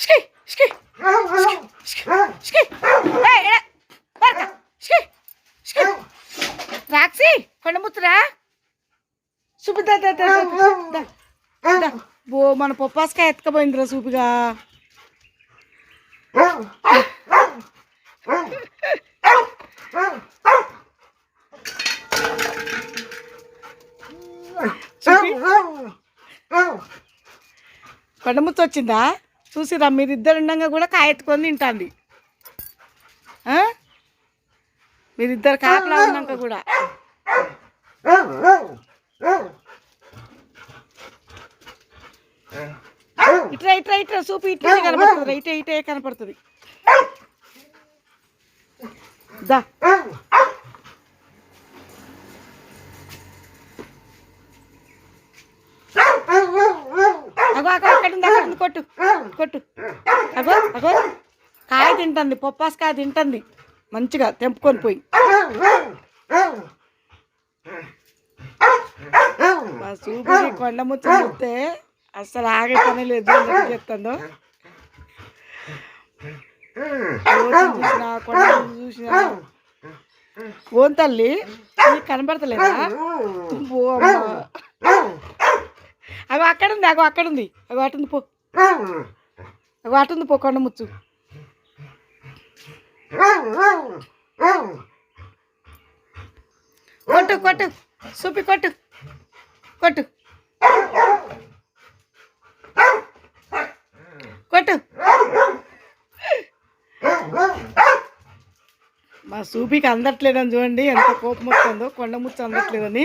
స్కి స్కి స్కి ఏయ్, ఈడ. పరక. స్కి స్కి రాక్సి కొండముత్తురా. చూపు బో మన పప్పాసకాయ ఎత్తుకపోయిందిరా సూపిగా చూపి. కొండముత్తు వచ్చిందా? చూసిరా మీరిద్దరు ఉండగా కూడా కాయ ఎత్తుకొని ఆ? మీరిద్దరు కాపలా ఉన్నాక కూడా. ఇట్లా ఇట్లా ఇట్లా చూపి ఇట్లా కనపడుతుంది. ఇటే ఇటే కనపడుతుంది. దా అగో అగో అక్కడ అక్కడ కొట్టు కొట్టు. అగో అగో. కాయ తింటుంది పొప్పాస్ కాయ తింటుంది. మంచిగా తెంపుకొని పోయి. మా సూపర్ కొండ ముచ్చ చూస్తే అసలు ఆగే పని లేదు ఎందుకు చెప్తాను చూసిన కొండ చూసినా చూసిన. ఓన్ తల్లి నీకు కనబడతలేదా అగో అక్కడ ఉంది అగో అక్కడ ఉంది అగో అటుంది పో. అగో అటుంది పో కొండ ముచ్చు. కొట్టు కొట్టు. సూపి కొట్టు. కొట్టు. కొట్టు. మా సూపికి అందట్లేదని చూడండి ఎంత కోపం వస్తుందో కొండ ముచ్చు అందట్లేదని.